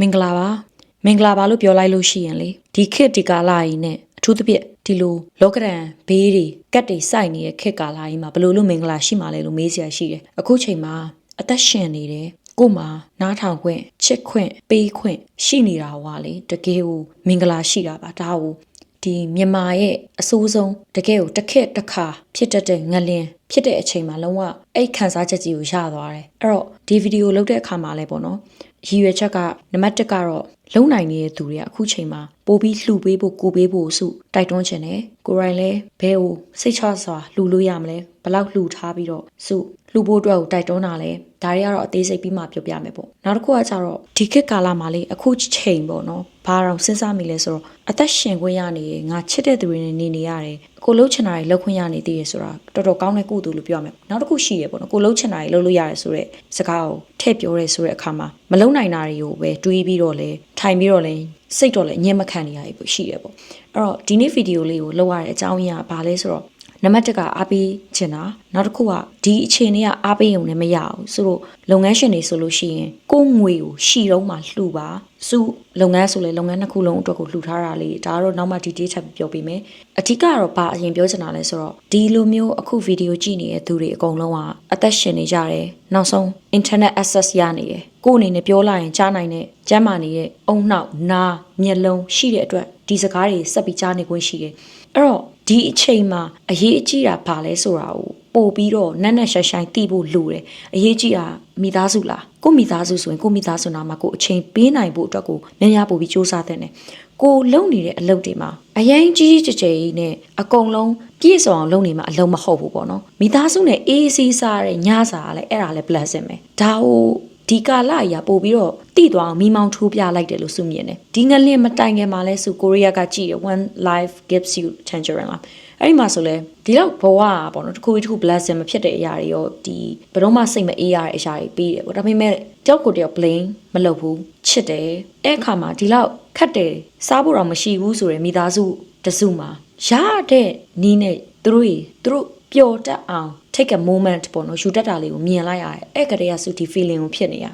မင်္ဂလာပါမင်္ဂလာပါလို့ပြောလိုက်လို့ရှိရင်လေဒီခေတ်ဒီကာလကြီးနဲ့အထူးသဖြင့်ဒီလိုလောကရန်ဘေးတွေကတ်တွေစိုက်နေတဲ့ခေတ်ကာလကြီးမှာဘယ်လိုလို့မင်္ဂလာရှိမှလဲလို့မေးစရာရှိတယ်အခုချိန်မှာအသက်ရှင်နေတယ်ကို့မှာနားထောင်ခွင့်ချစ်ခွင့်ပေးခွင့်ရှိနေတာဟွာလေတကယ်ကိုမင်္ဂလာရှိတာပါဒါကိုဒီမြန်မာရဲ့အဆိုးဆုံးတကယ်ကိုတစ်ခက်တစ်ခါဖြစ်တတ်တဲ့ငလင်ဖြစ်တဲ့အချိန်မှာလုံးဝအဲ့ခန်းစားချက်ကြီးကိုရသွားတယ်အဲ့တော့ဒီဗီဒီယိုလုပ်တဲ့အခါမှာလည်းပေါ့နော် ရည်ရွယ်ချက်ကနံပါတ်1ကတော့လုံနိုင်နေတဲ့သူတွေကအခုချိန်မှာပို့ပြီးလှူပေးဖို့ကိုပေးဖို့စုတိုက်တွန်းချင်တယ်ကိုရိုင်းလည်းဘဲကိုစိတ်ချစွာလှူလို့ရမလဲဘလောက်လှူထားပြီးတော့စု လှူဖို့အတွက်ကိုတိုက်တွန်းတာလဲဒါတွေကတော့အသေးစိတ်ပြီးမှပြောပြမယ်ပေါ့နောက်တစ်ခုကကြတော့ဒီခေတ်ကာလမှာလေအခုချိန်ပေါ့နော်ဘာတော့စဉ်းစားမိလဲဆိုတော့အသက်ရှင်ခွင့်ရနေငါချစ်တဲ့သူတွေနဲ့နေနေရတယ်ကိုလှုပ်ချင်တာတွေလှုပ်ခွင့်ရနေသေးရဆိုတာတော်တော်ကောင်းတဲ့ကုသိုလ်လို့ပြောရမယ်နောက်တစ်ခုရှိရပေါ့နော်ကိုလှုပ်ချင်တာတွေလှုပ်လို့ရတယ်ဆိုတော့စကားကိုထည့်ပြောရဲဆိုတဲ့အခါမှာမလုံနိုင်တာတွေကိုပဲတွေးပြီးတော့လဲထိုင်ပြီးတော့လဲစိတ်တော့လဲအငြင်းမခံနေရပြီရှိရပေါ့အဲ့တော့ဒီနေ့ဗီဒီယိုလေးကိုလောက်ရတဲ့အကြောင်းအရာဘာလဲဆိုတော့ နံပါတ်1ကအားပေးချင်တာနောက်တစ်ခုကဒီအခြေအနေကအားပေးရုံနဲ့မရဘူးဆိုတော့လုပ်ငန်းရှင်တွေဆိုလို့ရှိရင်ကိုငွေကိုရှီတော့မှလှူပါစုလုပ်ငန်းဆိုလေလုပ်ငန်းနှစ်ခုလုံးအတွက်ကိုလှူထားတာလေးဒါကတော့နောက်မှ detail ထပ်ပြောပေးမယ်အဓိကကတော့ဘာအရင်ပြောချင်တာလဲဆိုတော့ဒီလိုမျိုးအခုဗီဒီယိုကြည့်နေတဲ့သူတွေအကုန်လုံးကအသက်ရှင်နေကြတယ်နောက်ဆုံး internet access ရနေတယ်ကိုယ်အနေနဲ့ပြောလိုက်ရင်ကြားနိုင်တဲ့ကျမ်းမာနေတဲ့အုံနှောက်နားမျက်လုံးရှိတဲ့အတွက်ဒီစကားတွေဆက်ပြီးကြားနေခွင့်ရှိတယ်အဲ့တော့ ဒီအချိန်မှာအရေးအကြီးတာဘာလဲဆိုတာကိုပို့ပြီးတော့နက်နက်ရှိုင်ရှိုင်သိဖို့လိုတယ်အရေးကြီးတာမိသားစုလားကိုမိသားစုဆိုရင်ကိုမိသားစုနာမှာကိုအချိန်ပေးနိုင်ဖို့အတွက်ကိုများများပို့ပြီးစူးစမ်းတဲ့နဲ့ကိုလုံနေတဲ့အလုပ်တွေမှာအရင်ကြီးကြီးကြဲကြဲကြီးနဲ့အကုန်လုံးပြည့်စုံအောင်လုပ်နေမှာအလုံးမဟုတ်ဘူးပေါ့နော်မိသားစုနဲ့အေးအေးဆေးစားတဲ့ညစာကလည်းအဲ့ဒါလည်း blessing ပဲဒါဟို ဒီကာလအရာပို့ပြီးတော့တိသွားအောင်မိမောင်းထိုးပြလိုက်တယ်လို့စုမြင်တယ်ဒီငလင်မတိုင်ခင်မှာလဲဆိုကိုရီးယားကကြည့်ရ one life gives you tangerine လားအဲ့ဒီမှာဆိုလဲဒီတော့ဘဝอ่ะပေါ့နော်တစ်ခုတစ်ခု blessing မဖြစ်တဲ့အရာတွေရောဒီဘယ်တော့မှစိတ်မအေးရတဲ့အရာတွေပြီးတယ်ပေါ့ဒါပေမဲ့တယောက်ကိုတယောက် blame မလုပ်ဘူးချစ်တယ်အဲ့အခါမှာဒီလောက်ခတ်တယ်စားဖို့တော့မရှိဘူးဆိုရယ်မိသားစုတစုမှာရတဲ့နီးနဲ့သူတို့သူတို့ပျော်တတ်အောင် take a moment ပေါ့နော်ယူတတ်တာလေးကိုမြင်လိုက်ရတယ်အဲ့ကတည်းကစုဒီ feeling ကိုဖြစ်နေရ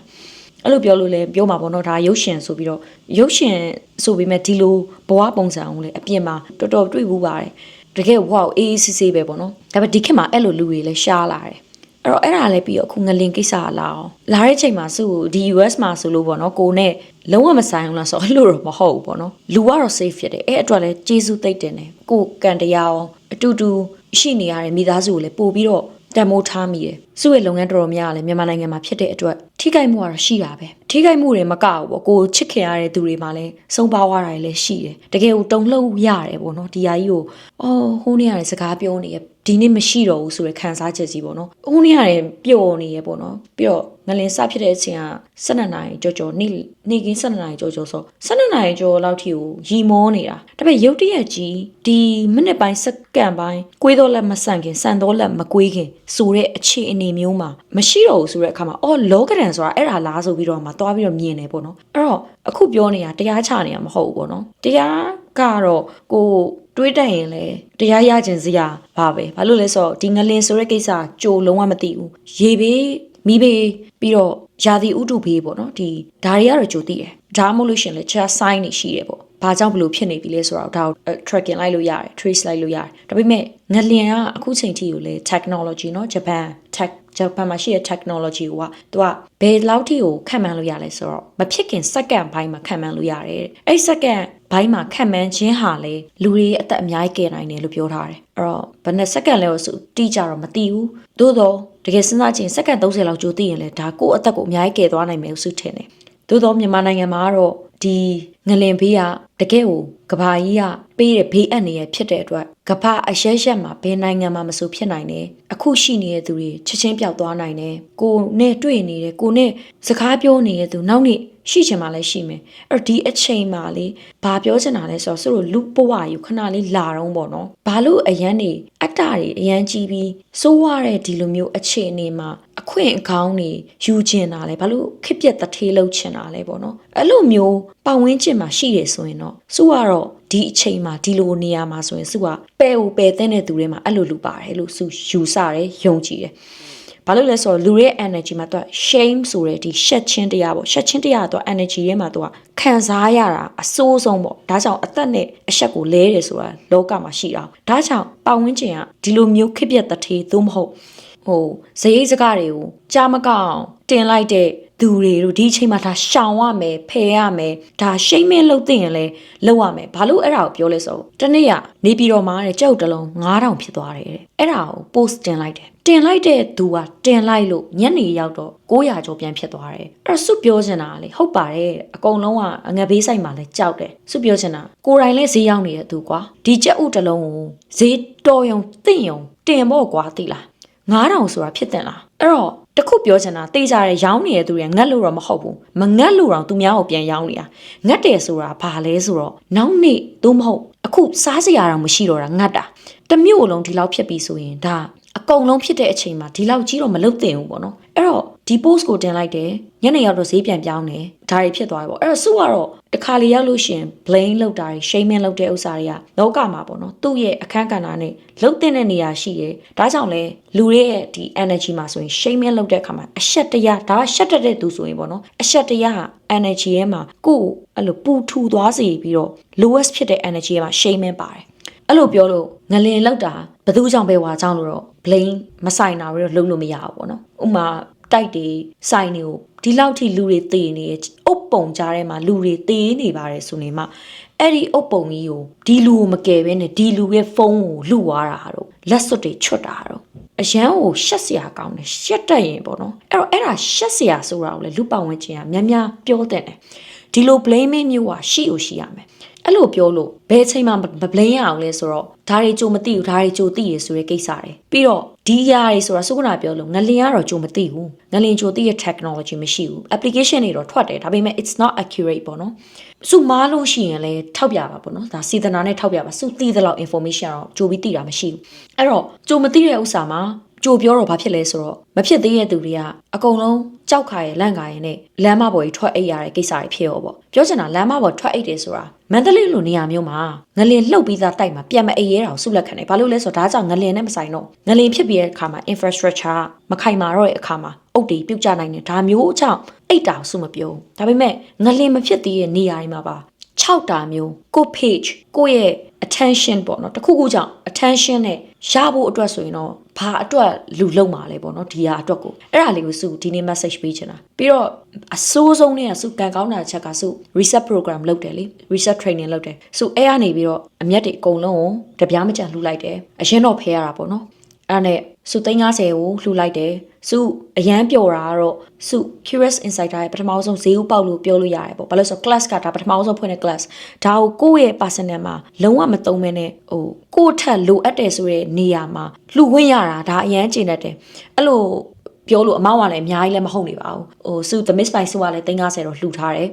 အဲ့လိုပြောလို့လဲပြောမှာပေါ့နော်ဒါရုပ်ရှင်ဆိုပြီးတော့ရုပ်ရှင်ဆိုပြီးမဲ့ဒီလိုဘဝပုံစံအောင်လဲအပြင်မှာတော်တော်တွေ့ဘူးပါတယ်တကယ်ဝေါအေးအေးဆေးဆေးပဲပေါ့နော်ဒါပေမဲ့ဒီခေတ်မှာအဲ့လိုလူတွေလည်းရှားလာတယ်အဲ့တော့အဲ့ဒါလည်းပြီးတော့အခုငလင်ကိစ္စလာအောင်လာတဲ့ချိန်မှာစုဒီ US မှာဆိုလို့ပေါ့နော်ကိုနဲ့လုံးဝမဆိုင်ဘူးလားဆိုအဲ့လိုတော့မဟုတ်ဘူးပေါ့နော်လူကတော့ safe ဖြစ်တယ်အဲ့အတွက်လည်းကျေးဇူးသိပ်တင်တယ်ကိုကန်တရားအောင် အတူတူရှိနေရတဲ့မိသားစုကိုလည်းပို့ပြီးတော့တန်မိုးထားမိတယ်။စုရဲ့လုပ်ငန်းတော်တော်များများလည်းမြန်မာနိုင်ငံမှာဖြစ်တဲ့အတွက်ထိခိုက်မှုကတော့ရှိတာပဲ။ ထိခိုက်မှုတွေမကဘူးပေါ့။ကိုချစ်ခင်ရတဲ့သူတွေမှလည်းဆုံးပါသွားတာတွေလည်းရှိတယ်။တကယ်ကိုတုံ့လှုပ်ရတယ်ပေါ့နော်။ဒီဟာကြီးကိုအော်ဟိုးနေရတဲ့စကားပြောနေရဒီနေ့မရှိတော့ဘူးဆိုတဲ့ခံစားချက်ကြီးပေါ့နော်။ဟိုးနေရတယ်ပျော်နေရပေါ့နော်။ပြီးတော့ငလင်စဖြစ်တဲ့အချိန်က12နာရီကြော်ကြော်နေ့နေ့ကင်း12နာရီကြော်ကြော်ဆို12နာရီကြော်လောက်ထိကိုရီမောနေတာဒါပေမဲ့ရုတ်တရက်ကြီးဒီမိနစ်ပိုင်းစက္ကန့်ပိုင်းကွေးတော့လက်မဆန့်ခင်ဆန်တော့လက်မကွေးခင်ဆိုတဲ့အခြေအနေမျိုးမှာမရှိတော့ဘူးဆိုတဲ့အခါမှာအော်လောကဒန်ဆိုတာအဲ့ဒါလားဆိုပြီးတော့မှသွားပြီးတော့မြင်တယ်ပေါ့နော်အဲ့တော့အခုပြောနေတာတရားချနေတာမဟုတ်ဘူးပေါ့နော်တရားကတော့ကိုတွေးတတ်ရင်လေတရားရခြင်းစရာပါပဲဘာလို့လဲဆိုတော့ဒီငလင်ဆိုတဲ့ကိစ္စကြိုလုံးဝမသိဘူးရေဘေးမိဘေးပြီးတော့ယာတီဥတုဘေးပေါ့နော်ဒီဒါတွေကတော့ကြိုသိတယ်ဒါမှမဟုတ်လို့ရှင်လေ just sign နေရှိတယ်ပေါ့ ဘာကြောင့်ဘလို့ဖြစ်နေပြီလဲဆိုတော့ဒါကို tracking လိုက်လို့ရတယ် trace လိုက်လို့ရတယ်ဒါပေမဲ့ငလျင်ကအခုချိန်ထိကိုလေ technology เนาะ Japan tech ဂျပန်မှာရှိတဲ့ technology ကသူကဘယ်လောက်ထိကိုခံမှန်းလို့ရလဲဆိုတော့မဖြစ်ခင်စက္ကန့်ပိုင်းမှာခံမှန်းလို့ရတယ်အဲ့စက္ကန့်ဘိုင်းမှာခံမှန်းခြင်းဟာလေလူတွေအသက်အများကြီးကယ်နိုင်တယ်လို့ပြောထားတယ်အဲ့တော့ဘယ်နဲ့စက္ကန့်လဲဆိုတိကျတော့မသိဘူးသို့တော့တကယ်စဉ်းစားကြည့်စက္ကန့်30လောက်ကြိုသိရင်လေဒါကိုယ့်အသက်ကိုအများကြီးကယ်သွားနိုင်မယ်လို့ဆုထင်တယ်သို့တော့မြန်မာနိုင်ငံမှာကတော့ဒီ ငလင်ဘေးကတကယ်ကိုကဘာကြီးကပေးတဲ့ဘေးအန္တရာယ်ဖြစ်တဲ့အတွက်ကဘာအရက်ရက်မှာဘယ်နိုင်ငံမှာမဆိုဖြစ်နိုင်တယ်အခုရှိနေတဲ့သူတွေချက်ချင်းပျောက်သွားနိုင်တယ်ကိုနဲ့တွေ့နေတယ်ကိုနဲ့စကားပြောနေတဲ့သူနောက်နေ့ ရှိချင်မှလည်းရှိမယ်အဲ့တော့ဒီအချိန်မှာလေဘာပြောချင်တာလဲဆိုတော့သူတို့လူဘဝယူခဏလေးလာတော့ပေါ့နော်ဘာလို့အရန်နေအတ္တတွေအရန်ကြီးပြီးစိုးရတဲ့ဒီလိုမျိုးအခြေအနေမှာအခွင့်အကောင်းတွေယူချင်တာလဲဘာလို့ခစ်ပြက်တထေးလုပ်ချင်တာလဲပေါ့နော်အဲ့လိုမျိုးပတ်ဝန်းကျင်မှာရှိတယ်ဆိုရင်တော့စုကတော့ဒီအချိန်မှာဒီလိုနေရာမှာဆိုရင်စုကပယ်ကိုပယ်တဲ့တဲ့သူတွေမှာအဲ့လိုလူပါတယ်လို့စုယူဆတယ်ယုံကြည်တယ် ဘဘာလို့လဲဆိုတော့လူရဲ့ energy မှာသူက shame ဆိုတဲ့ဒီရှက်ချင်းတရားပေါ့ရှက်ချင်းတရားကသူက energy ထဲမှာသူကခံစားရတာအဆိုးဆုံးပေါ့ဒါကြောင့်အသက်နဲ့အရှက်ကိုလဲတယ်ဆိုတာလောကမှာရှိတာဒါကြောင့်ပတ်ဝန်းကျင်ကဒီလိုမျိုးခစ်ပြက်တထေးသို့မဟုတ်ဟိုဇရိတ်စကားတွေကိုကြားမကောင်းတင်လိုက်တဲ့သူတွေတို့ဒီအချိန်မှာဒါရှောင်ရမယ်ဖယ်ရမယ်ဒါရှိမ့်မင်းလှုပ်သိရင်လည်းလှုပ်ရမယ်ဘာလို့အဲ့ဒါကိုပြောလဲဆိုတော့တနေ့ကနေပြည်တော်မှာတဲ့ကြောက်တလုံး9000ဖြစ်သွားတယ်တဲ့အဲ့ဒါကို post တင်လိုက်တယ် တင်လိုက်တဲ့သူကတင်လိုက်လို့ညနေရောက်တော့900ကျော်ပြန်ဖြစ်သွားတယ်အဲ့ဒါစုပြောချင်တာလေဟုတ်ပါတယ်အကုန်လုံးကအငဘေးဆိုင်မှာလည်းကြောက်တယ်စုပြောချင်တာကိုယ်တိုင်လည်းဈေးရောက်နေတဲ့သူကွာဒီကြက်ဥတလုံးကိုဈေးတော်ယုံတင့်ယုံတင်ဖို့ကွာသိလား9000ဆိုတာဖြစ်တင်လားအဲ့တော့တခုပြောချင်တာတေးကြတဲ့ရောင်းနေတဲ့သူတွေကငတ်လို့တော့မဟုတ်ဘူးမငတ်လို့တော့သူများကိုပြန်ရောင်းနေတာငတ်တယ်ဆိုတာဘာလဲဆိုတော့နောက်နေ့သို့မဟုတ်အခုစားစရာတော့မရှိတော့တာငတ်တာတစ်မျိုးလုံးဒီလောက်ဖြစ်ပြီဆိုရင်ဒါအ ကုန်လုံးဖြစ်တဲ့အချိန်မှာဒီလောက်ကြီးတော့မလုပ်သင့်ဘူးပေါ့နော်အဲ့တော့ဒီ post ကိုတင်လိုက်တယ်ညနေရောက်တော့ဈေးပြန်ပြောင်းတယ်ဒါတွေဖြစ်သွားပြီပေါ့အဲ့တော့စုကတော့တခါလေရောက်လို့ရှရင် blame လောက်တာတွေ shaming လောက်တဲ့ဥစ္စာတွေကလောကမှာပေါ့နော်သူ့ရဲ့အခန်းကဏ္ဍနဲ့လုံတဲ့နေရာရှိတယ်ဒါကြောင့်လဲလူတွေရဲ့ဒီ energy မှာဆိုရင် shaming လောက်တဲ့အခါမှာအရှက်တရားဒါကရှက်တတ်တဲ့သူဆိုရင်ပေါ့နော်အရှက်တရားဟာ energy ရဲ့မှာကိုယ်အဲ့လိုပူထူသွားစေပြီးတော့ lowest ဖြစ်တဲ့ energy ရဲ့မှာ shaming ပါတယ်အဲ့လိုပြောလို့ငလင်လောက်တာဘယ်သူကြောင့်ပဲဝါကြောင့်လို့တော့ blame မဆိုင်တာတွေတော့လုံးလို့မရဘူးပေါ့နော်ဥမာတိုက်တွေစိုင်တွေကိုဒီလောက်ထိလူတွေတေနေအုပ်ပုံကြားထဲမှာလူတွေတေးနေပါတယ်ဆိုနေမှအဲ့ဒီအုပ်ပုံကြီးကိုဒီလူကိုမကယ်ဘဲနဲ့ဒီလူရဲ့ဖုန်းကိုလူသွားတာတော့လက်စွပ်တွေချွတ်တာတော့အရန်ကိုရှက်စရာကောင်းတယ်ရှက်တတ်ရင်ပေါ့နော်အဲ့တော့အဲ့ဒါရှက်စရာဆိုတာကိုလေလူပတ်ဝန်းကျင်ကများများပြောတဲ့တယ်ဒီလို blaming မျိုးကရှိ ਉ ရှိရမယ် အဲ့လိုပြောလို့ဘယ်အချိန်မှမ blame ရအောင်လဲဆိုတော့ဒါတွေကြိုမသိဘူးဒါတွေကြိုသိရဆိုတဲ့ကိစ္စတွေပြီးတော့ဒီຢာတွေဆိုတာစုကနာပြောလို့ငလင်ကတော့ကြိုမသိဘူးငလင်ကြိုသိရ technology မရှိဘူး application တွေတော့ထွက်တယ်ဒါပေမဲ့ it's not accurate ပေါ့နော်စုမားလို့ရှိရင်လည်းထောက်ပြပါပေါ့နော်ဒါစေတနာနဲ့ထောက်ပြပါစုသိသလောက် information တော့ကြိုပြီးသိတာမရှိဘူးအဲ့တော့ကြိုမသိတဲ့ဥစ္စာမှာ ကြိုပြောတော့ဘာဖြစ်လဲဆိုတော့မဖြစ်သေးတဲ့သူတွေကအကုန်လုံးကြောက်ခါရဲ့လန့်ခါရဲ့နဲ့လမ်းမပေါ်ကြီးထွက်အိတ်ရတဲ့ကိစ္စတွေဖြစ်ရောပေါ့ပြောချင်တာလမ်းမပေါ်ထွက်အိတ်တယ်ဆိုတာမန္တလေးလိုနေရာမျိုးမှာငလင်လှုပ်ပြီးသားတိုက်မှာပြန်မအိတ်ရဲတာကိုစုလက်ခံတယ်ဘာလို့လဲဆိုတော့ဒါကြောင့်ငလင်နဲ့မဆိုင်တော့ငလင်ဖြစ်ပြီးတဲ့အခါမှာ infrastructure မခိုင်မာတော့တဲ့အခါမှာအုတ်တွေပြုတ်ကျနိုင်တယ်ဒါမျိုးအချောင်းအိတ်တာကိုစုမပြောဒါပေမဲ့ငလင်မဖြစ်သေးတဲ့နေရာတွေမှာပါ6တာမျိုးကို page ကိုရဲ့ attention ပေါ့နော်တခုခုကြောင့် attention နဲ့ရဖို့အတွက်ဆိုရင်တော့ ဘာအတွက်လူလုံးမှာလဲပေါ့နော်ဒီဟာအတွက်ကိုအဲ့ဒါလေးကိုစုဒီနေ့ message ပေးချင်တာပြီးတော့အစိုးဆုံးနဲ့စုကန်ကောင်းတာချက်ကစု reset program လုပ်တယ်လေ reset training လုပ်တယ်စုအဲ့ကနေပြီးတော့အမျက်တွေအကုန်လုံးကိုတပြားမကြံလှူလိုက်တယ်အရင်တော့ဖဲရတာပေါ့နော်အဲ့ဒါနဲ့ စု350ကိုလှူလိုက်တယ်စုအရန်ပျော်တာကတော့စု Curious Insider ရဲ့ပထမဆုံးဈေးဥပေါက်လို့ပြောလို့ရတယ်ပေါ့ဘာလို့ဆို class ကဒါပထမဆုံးဖွင့်တဲ့ class ဒါကိုကိုယ့်ရဲ့ personal မှာလုံးဝမသုံးမဲနဲ့ဟိုကိုယ့်ထက်လိုအပ်တယ်ဆိုတဲ့နေရာမှာလှူခွင့်ရတာဒါအရန်ကျင်တတ်တယ်အဲ့လိုပြောလို့အမောက်ကလည်းအများကြီးလည်းမဟုတ်နေပါဘူးဟိုစု the miss by စုကလည်း350တော့လှူထားတယ်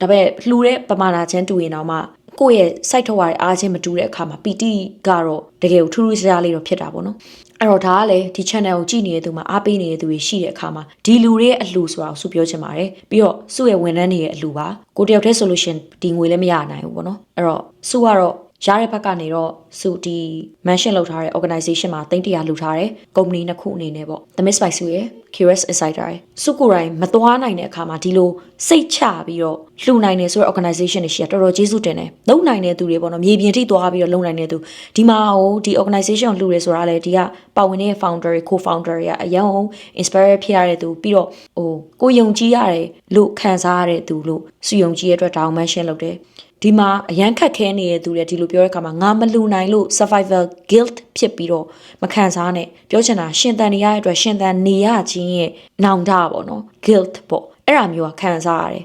ဒါပေမဲ့လှူတဲ့ပမာဏချင်းတူရင်တော့မှ ကိုယ့်ရဲ့ site ထောက်ရတဲ့အားချင်းမတူတဲ့အခါမှာ PT ကတော့တကယ်ကိုထူးထူးခြားခြားလေးတော့ဖြစ်တာပေါ့နော်အဲ့တော့ဒါကလည်းဒီ channel ကိုကြည့်နေတဲ့သူမှာအားပေးနေတဲ့သူတွေရှိတဲ့အခါမှာဒီလူတွေရဲ့အလှဆိုတာကိုစုပြောချင်ပါတယ်ပြီးတော့စုရဲ့ဝန်ထမ်းတွေရဲ့အလှပါကိုတယောက်တည်းဆိုလို့ရှင်ဒီငွေလည်းမရနိုင်ဘူးပေါ့နော်အဲ့တော့စုကတော့ ရတဲ့ဘက်ကနေတော့စုဒီ mention လုပ်ထားတဲ့ organization မှာတင်တရားလှူထားတဲ့ company နှစ်ခုအနေနဲ့ပေါ့ The Miss by Su ရဲ့ Curious Insider ရဲ့စုကိုယ်တိုင်မသွားနိုင်တဲ့အခါမှာဒီလိုစိတ်ချပြီးတော့လှူနိုင်နေဆိုတဲ့ organization တွေရှိတာတော်တော်ကျေးဇူးတင်တယ်လုံနိုင်တဲ့သူတွေပေါ့နော်မြေပြင်ထိသွားပြီးတော့လုံနိုင်တဲ့သူဒီမှာဟိုဒီ organization ကိုလှူရဲဆိုတာလေဒီကပါဝင်တဲ့ founder တွေ co-founder တွေကအရင်ဟို inspire ဖြစ်ရတဲ့သူပြီးတော့ဟိုကိုယုံကြည်ရတယ်လို့ခံစားရတဲ့သူလို့စုယုံကြည်ရတဲ့အတွက်ဒါအောင် mention လုပ်တယ် ဒီမှာအရန်ခက်ခဲနေတဲ့သူတွေဒီလိုပြောတဲ့အခါမှာငါမလူနိုင်လို့ survival guilt ဖြစ်ပြီးတော့မခံစားနဲ့ပြောချင်တာရှင်တန်နေရတဲ့အတွက်ရှင်တန်နေရခြင်းရဲ့နောင်တပေါ့နော် guilt ပေါ့အဲ့ဒါမျိုးကခံစားရတယ်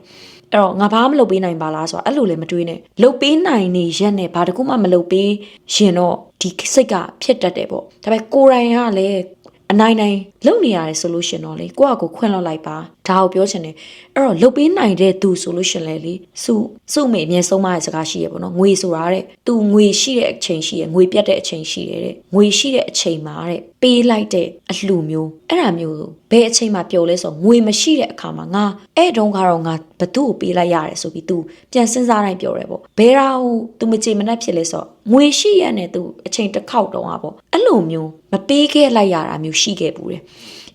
အဲ့တော့ငါဘာမှမလုပ်ပေးနိုင်ပါလားဆိုတာအဲ့လိုလည်းမတွေးနဲ့လုပ်ပေးနိုင်နေရက်နဲ့ဘာတကူမှမလုပ်ပေးရင်တော့ဒီစိတ်ကဖြစ်တတ်တယ်ပေါ့ဒါပေမဲ့ကိုယ်တိုင်ကလည်းအနိုင်နိုင်လုံနေရတယ်ဆိုလို့ရှင်တော့လေကိုယ့်အကိုခွင့်လွှတ်လိုက်ပါ ဒါကိုပြောချင်တယ်အဲ့တော့လုတ်ပေးနိုင်တဲ့သူဆိုလို့ရှင်လေလေစုစုမေအမြဲဆုံးမတဲ့စကားရှိရပေါ့နော်ငွေဆိုတာတဲ့သူငွေရှိတဲ့အချိန်ရှိရငွေပြတ်တဲ့အချိန်ရှိရတဲ့ငွေရှိတဲ့အချိန်မှာတဲ့ပေးလိုက်တဲ့အလှမျိုးအဲ့ဒါမျိုးဘယ်အချိန်မှာပျော်လဲဆိုငွေမရှိတဲ့အခါမှာငါအဲ့တုန်းကတော့ငါဘသူ့ကိုပေးလိုက်ရတယ်ဆိုပြီး तू ပြန်စဉ်းစားတိုင်းပြောရဲပေါ့ဘယ်ရာဟို तू မကြေမနက်ဖြစ်လဲဆိုငွေရှိရနဲ့ तू အချိန်တစ်ခေါက်တုန်းอ่ะပေါ့အဲ့လိုမျိုးမပေးခဲ့လိုက်ရတာမျိုးရှိခဲ့ဘူးတယ်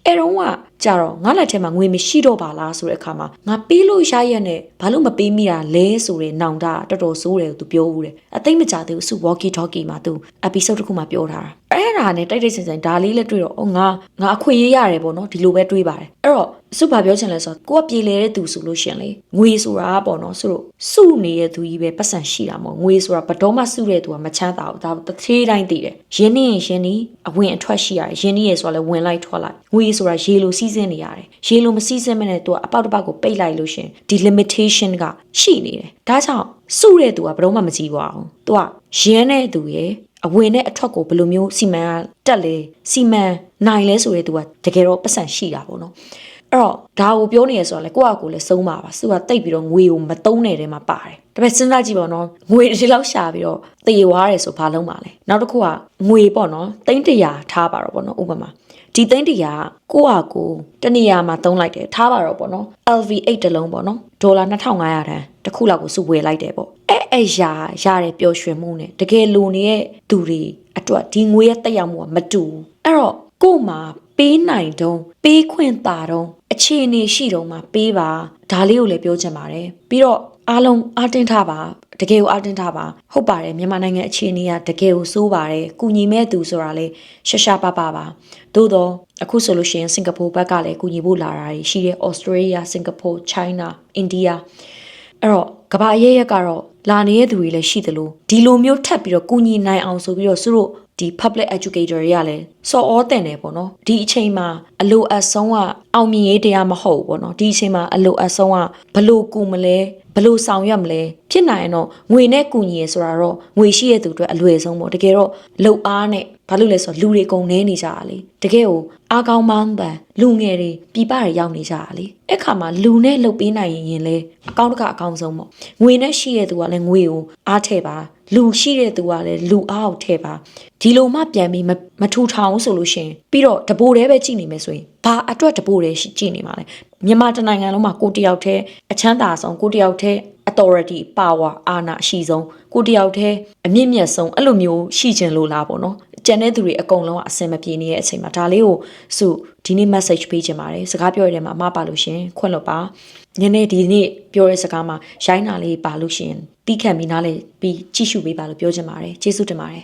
အဲတော့က ကြတော့ငါလက်ထဲမှာငွေမရှိတော့ပါလားဆိုတဲ့အခါမှာငါပေးလို့ရရက်နဲ့ဘာလို့မပေးမိတာလဲဆိုတဲ့နောင်တတော်တော်ဆိုးတယ်သူပြောဦးတယ်အသိမကြသေးဘူးစု walkie talkie မှာသူ episode တစ်ခုမှာပြောထားတာအဲ့ဒါနဲ့တိုက်တိုက်ဆင်ဆင်ဒါလေးလည်းတွေ့တော့အော်ငါငါအခွင့်အရေးရတယ်ပေါ့နော်ဒီလိုပဲတွေးပါတယ်အဲ့တော့စုဘာပြောချင်လဲဆိုတော့ကိုကပြေလေတဲ့သူဆိုလို့ရှရင်လေငွေဆိုတာပေါ့နော်ဆိုတော့စုနေတဲ့သူကြီးပဲပတ်စံရှိတာမဟုတ်ငွေဆိုတာဘတော်မှစုတဲ့သူကမချမ်းသာဘူးဒါတစ်သေးတိုင်းသိတယ်ရင်းနှီးရင်ရင်းနှီးအဝင်အထွက်ရှိရတယ်ရင်းနှီးရဆိုတာလည်းဝင်လိုက်ထွက်လိုက်ငွေဆိုတာရေလိုစီးဆင်းနေရတယ်ရေလိုမစီးဆင်းမနဲ့သူကအပေါက်တစ်ပေါက်ကိုပိတ်လိုက်လို့ရှရင်ဒီ limitation ကရှိနေတယ်ဒါကြောင့်စုတဲ့သူကဘတော်မှမကြည့်ပါဘူးသူကရင်းတဲ့သူရဲ့အဝင်နဲ့အထွက်ကိုဘယ်လိုမျိုးစီမံတက်လဲစီမံနိုင်လဲဆိုတဲ့သူကတကယ်တော့ပတ်စံရှိတာပေါ့နော်အဲ့တော့ဒါကိုပြောနေရဆိုတော့လေကိုယ့်အကူလည်းစုံပါပါသူကတိတ်ပြီးတော့ငွေကိုမတုံးတဲ့တဲမှာပါတယ်ဒါပေမဲ့စဉ်းစားကြည့်ပါတော့ငွေဒီလောက်ရှာပြီးတော့တေဝါတယ်ဆိုဘာလုံးပါလဲနောက်တစ်ခုကငွေပေါ့နော်တိန်းတရာထားပါတော့ပေါ့နော်ဥပမာ ဒီသိန်းတရာကိုယ့်အကူတနေရာမှာတုံးလိုက်တယ်ထားပါတော့ပေါ့နော် LV8 တလုံးပေါ့နော်ဒေါ်လာ2500တန်တစ်ခုလောက်ကိုစုဝယ်လိုက်တယ်ပေါ့အဲ့အဲ့ရာရတဲ့ပျော်ရွှင်မှုနဲ့တကယ်လိုနေတဲ့သူတွေအတွက်ဒီငွေရဲ့တက်ရောက်မှုကမတူဘူးအဲ့တော့ကို့မှာပေးနိုင်တုံးပေးခွင့်တာတုံးအခြေအနေရှိတုံးမှာပေးပါဒါလေးကိုလည်းပြောချင်ပါတယ်ပြီးတော့ အားလုံးအားတင်းထားပါတကယ်ကိုအားတင်းထားပါဟုတ်ပါတယ်မြန်မာနိုင်ငံအခြေအနေကတကယ်ကိုစိုးပါတယ်ကုညီမဲ့သူဆိုတာလေရှရှာပပပါသို့တော့အခုဆိုလို့ရှိရင်စင်ကာပူဘက်ကလည်းကုညီဖို့လာတာရှိတယ်ဩစတြေးလျစင်ကာပူချိုင်းနာအိန္ဒိယအဲ့တော့ကမ္ဘာအရေးရက်ကတော့လာနေတဲ့သူတွေလည်းရှိသလိုဒီလိုမျိုးထပ်ပြီးတော့ကုညီနိုင်အောင်ဆိုပြီးတော့သူတို့ ဒီ public educator တွေကလည်းစော်ဩတင်တယ်ပေါ့နော်ဒီအချိန်မှာအလိုအပ်ဆုံးကအောင်မြင်ရေးတရားမဟုတ်ဘူးပေါ့နော်ဒီအချိန်မှာအလိုအပ်ဆုံးကဘလို့ကူမလဲဘလို့ဆောင်ရွက်မလဲဖြစ်နိုင်ရင်တော့ငွေနဲ့ကူညီရဆိုတာတော့ငွေရှိတဲ့သူအတွက်အလွယ်ဆုံးပေါ့တကယ်တော့လှုပ်အားနဲ့ဘာလို့လဲဆိုတော့လူတွေကုန်နေနေကြတာလေတကယ်ကိုအားကောင်းမှန်းပန်လူငယ်တွေပြပတွေရောက်နေကြတာလေအဲ့ခါမှာလူနဲ့လှုပ်ပေးနိုင်ရင်လေအကောင့်တကအကောင့်ဆုံးပေါ့ငွေနဲ့ရှိတဲ့သူကလည်းငွေကိုအားထည့်ပါ လူရှိတဲ့သူကလည်းလူအားကိုထည့်ပါဒီလိုမှပြန်ပြီးမထူထောင်ဆိုလို့ရှိရင်ပြီးတော့တပိုးတည်းပဲကြည့်နေမယ်ဆိုရင်ဘာအတွက်တပိုးတည်းရှိကြည့်နေမှာလဲမြန်မာတနိုင်ငံလုံးမှာကိုတယောက်တည်းအချမ်းသာဆုံးကိုတယောက်တည်း authority power အာဏာအရှိဆုံးကိုတယောက်တည်းအမြင့်မြတ်ဆုံးအဲ့လိုမျိုးရှိခြင်းလို့လားပေါ့နော် ကျန်တဲ့သူတွေအကုန်လုံးကအဆင်မပြေနေတဲ့အချိန်မှာဒါလေးကိုစုဒီနေ့ message ပေးချင်ပါတယ်စကားပြောရတဲ့မှာအမပါလို့ရှင်ခွင့်လွတ်ပါညနေဒီနေ့ပြောတဲ့စကားမှာရိုင်းနာလေးပါလို့ရှင်တီးခံပြီးနားလေပြီးကြည့်ရှုပေးပါလို့ပြောချင်ပါတယ်ကျေးဇူးတင်ပါတယ်